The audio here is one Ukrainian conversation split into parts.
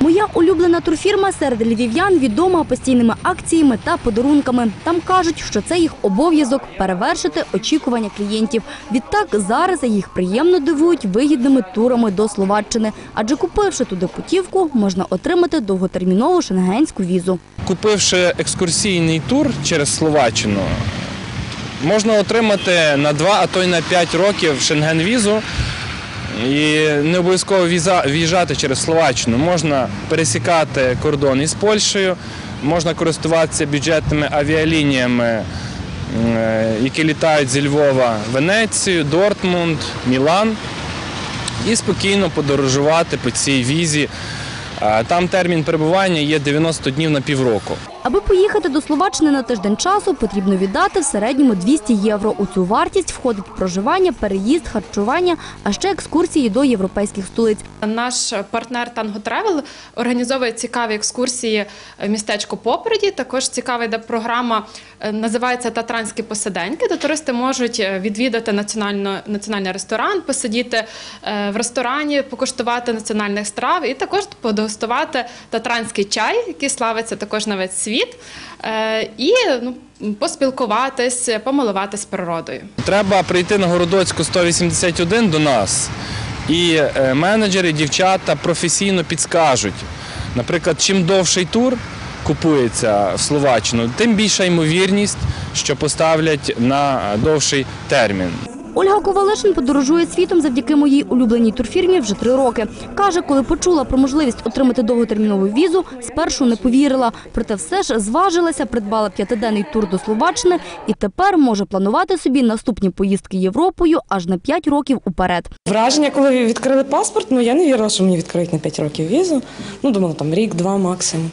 Моя улюблена турфірма серед львів'ян відома постійними акціями та подарунками. Там кажуть, що це їх обов'язок перевершити очікування клієнтів. Відтак зараз їх приємно дивують вигідними турами до Словаччини, адже купивши туди путівку, можна отримати довготермінову шенгенську візу. Купивши екскурсійний тур через Словаччину, можна отримати на 2, а то й на 5 років шенген-візу. І не обов'язково в'їжджати через Словаччину. Можна пересікати кордон із Польщею, можна користуватися бюджетними авіалініями, е, які літають зі Львова Венецію, Дортмунд, Мілан і спокійно подорожувати по цій візі. Там термін перебування є 90 днів на півроку. Аби поїхати до Словаччини на тиждень часу, потрібно віддати в середньому 200 євро. У цю вартість входить проживання, переїзд, харчування, а ще екскурсії до європейських столиць. Наш партнер Tango Travel організовує цікаві екскурсії в містечку Попереді. Також цікава йде програма, е, називається Татранські посиденьки, де туристи можуть е, відвідати національний ресторан, посидіти е, в ресторані, покуштувати національних страв і також подегустувати татранський чай, який славиться також на весь світ, е, і ну, поспілкуватись, помилуватись природою. Треба прийти на Городоцьку 181 до нас, і е, менеджери, дівчата професійно підскажуть. Наприклад, чим довший тур купується в Словаччину, тим більша ймовірність, що поставлять на довший термін. Ольга Ковалишин подорожує світом завдяки моїй улюбленій турфірмі вже три роки. Каже, коли почула про можливість отримати довготермінову візу, спершу не повірила. Проте все ж зважилася, придбала п'ятиденний тур до Словаччини і тепер може планувати собі наступні поїздки Європою аж на п'ять років уперед. Враження, коли відкрили паспорт, ну я не вірила, що мені відкриють на 5 років візу. Ну, думала, там рік-два максимум.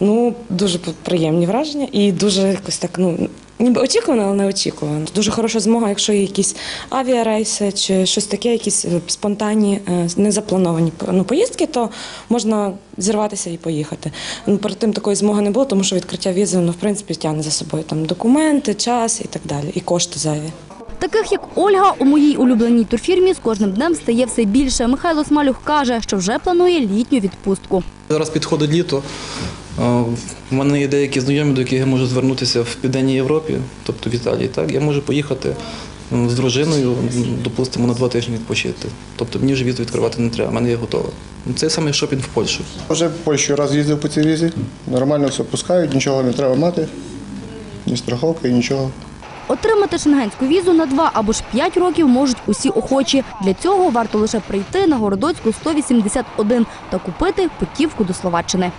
Ну, дуже приємні враження і дуже якось так, ну, ніби очікувано, але не очікувано. Дуже хороша змога, якщо є якісь авіарейси чи щось таке, якісь е, спонтанні, е, незаплановані ну, поїздки, то можна зірватися і поїхати. Ну, перед тим такої змоги не було, тому що відкриття візи, ну, в принципі, тягне за собою там документи, час і так далі, і кошти зайві. Таких як Ольга у моїй улюбленій турфірмі з кожним днем стає все більше. Михайло Смалюх каже, що вже планує літню відпустку. Зараз підходить літо. У мене є деякі знайомі, до яких я можу звернутися в Південній Європі, тобто в Італії. Так, я можу поїхати з дружиною, допустимо, на два тижні відпочити. Тобто мені вже візу відкривати не треба, в мене є готове. Це саме шопінг в Польщу. Вже в Польщу раз їздив по цій візі. Нормально все пускають, нічого не треба мати, ні страховки, нічого. Отримати шенгенську візу на два або ж п'ять років можуть усі охочі. Для цього варто лише прийти на Городоцьку 181 та купити путівку до Словаччини.